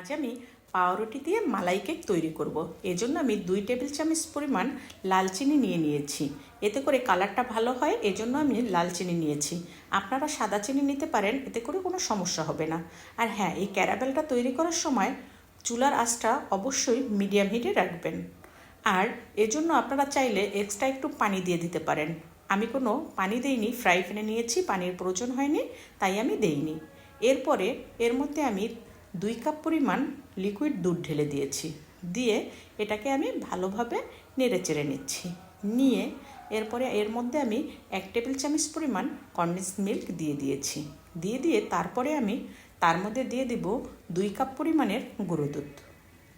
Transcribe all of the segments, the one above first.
আজ আমি পাউরুটি দিয়ে মালাই কেক তৈরি করব। এজন্য আমি দুই টেবিল চামচ পরিমাণ লাল চিনি নিয়ে নিয়েছি। এতে করে কালারটা ভালো হয়, এজন্য আমি লাল চিনি নিয়েছি। আপনারা সাদা চিনি নিতে পারেন, এতে করে কোনো সমস্যা হবে না। আর হ্যাঁ এই ক্যারাবেলটা তৈরি করার সময় চুলার আঁচটা অবশ্যই মিডিয়াম হিটে রাখবেন। আর এজন্য আপনারা চাইলে এক্সট্রা একটু পানি দিয়ে দিতে পারেন। আমি কোনো পানি দেইনি, ফ্রাই প্যানে নিয়েছি, পানির প্রয়োজন হয়নি, তাই আমি দেইনি। এরপরে এর মধ্যে আমি দুই কাপ পরিমাণ লিকুইড দুধ ঢেলে দিয়েছি। দিয়ে এটাকে আমি ভালোভাবে নেড়ে চেড়ে নিচ্ছি। নিয়ে এরপরে এর মধ্যে আমি এক টেবিল চামচ পরিমাণ কন্ডেন্স মিল্ক দিয়ে দিয়েছি। দিয়ে দিয়ে তারপরে আমি তার মধ্যে দিয়ে দেব দুই কাপ পরিমাণের গুঁড়ো দুধ।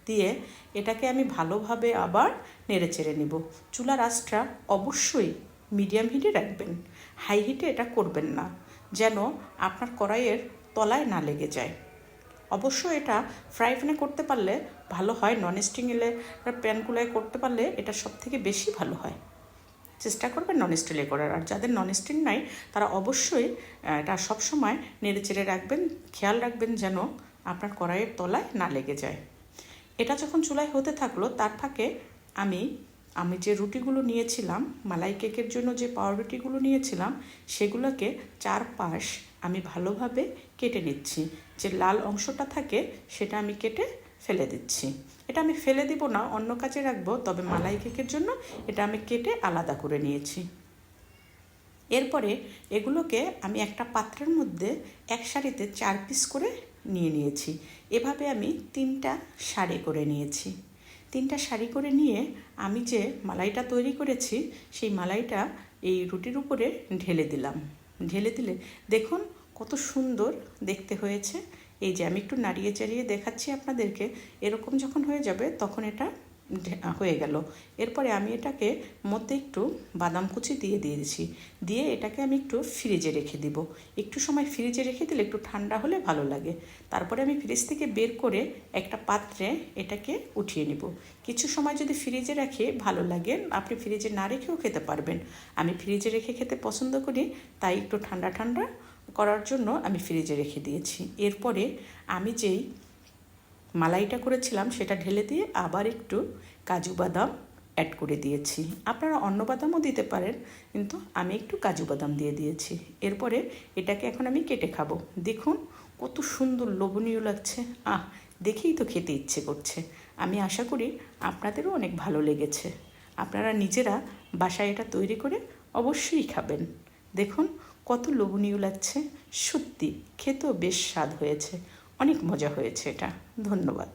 দিয়ে এটাকে আমি ভালোভাবে আবার নেড়ে চেড়ে নিব। চুলার আঁচটা অবশ্যই মিডিয়াম হিটে রাখবেন। হাই হিটে এটা করবেন না, যেন আপনার কড়াইয়ের তলায় না লেগে যায়। অবশ্য এটা ফ্রাই প্যানে করতে পারলে ভালো হয় নন স্টিং এলে প্যানগুলোয় করতে পারলে এটা সব থেকে বেশি ভালো হয়। চেষ্টা করবেন নন স্টিলে করার। আর যাদের নন স্টিল নাই, তারা অবশ্যই এটা সবসময় নেড়ে চেড়ে রাখবেন, খেয়াল রাখবেন যেন আপনার কড়াইয়ের তলায় না লেগে যায়। এটা যখন চুলায় হতে থাকল, তার ফাঁকে আমি আমি যে রুটিগুলো নিয়েছিলাম, মালাই কেকের জন্য যে পাউর রুটিগুলো নিয়েছিলাম, সেগুলোকে চার পাশ আমি ভালোভাবে কেটে নিচ্ছি। যে লাল অংশটা থাকে, সেটা আমি কেটে ফেলে দিচ্ছি। এটা আমি ফেলে দিব না, অন্য কাজে রাখব, তবে মালাই কেকের জন্য এটা আমি কেটে আলাদা করে নিয়েছি। এরপরে এগুলোকে আমি একটা পাত্রের মধ্যে এক শাড়িতে চার পিস করে নিয়ে নিয়েছি। এভাবে আমি তিনটা শাড়ি করে নিয়েছি। তিনটা শাড়ি করে নিয়ে আমি যে মালাইটা তৈরি করেছি, সেই মালাইটা এই রুটির উপরে ঢেলে দিলাম। ঢেলে দিলে দেখুন কত সুন্দর দেখতে হয়েছে। এই যে আমি একটু নাড়িয়ে চাড়িয়ে দেখাচ্ছি আপনাদেরকে, এরকম যখন হয়ে যাবে তখন এটা হয়ে গেল। এরপরে আমি এটাকে মধ্যে একটু বাদাম কুচি দিয়ে দিয়েছি। দিয়ে এটাকে আমি একটু ফ্রিজে রেখে দিব। একটু সময় ফ্রিজে রেখে দিলে একটু ঠান্ডা হলে ভালো লাগে। তারপরে আমি ফ্রিজ থেকে বের করে একটা পাত্রে এটাকে উঠিয়ে নিব। কিছু সময় যদি ফ্রিজে রাখে ভালো লাগে, আপনি ফ্রিজে না রেখেও খেতে পারবেন। আমি ফ্রিজে রেখে খেতে পছন্দ করি, তাই একটু ঠান্ডা ঠান্ডা করার জন্য আমি ফ্রিজে রেখে দিয়েছি। এরপরে আমি যেই মালাইটা করেছিলাম, সেটা ঢেলে দিয়ে আবার একটু কাজু বাদাম অ্যাড করে দিয়েছি। আপনারা অন্য বাদামও দিতে পারেন, কিন্তু আমি একটু কাজু বাদাম দিয়ে দিয়েছি। এরপরে এটাকে এখন আমি কেটে খাব। দেখুন কত সুন্দর লোভনীয় লাগছে। আহ, দেখেই তো খেতে ইচ্ছে করছে। আমি আশা করি আপনাদেরও অনেক ভালো লেগেছে। আপনারা নিজেরা বাসায় এটা তৈরি করে অবশ্যই খাবেন। দেখুন কত লোভনীয় লাগছে। সত্যি খেতেও বেশ স্বাদ হয়েছে। অনেক মজা হয়েছে এটা। ধন্যবাদ।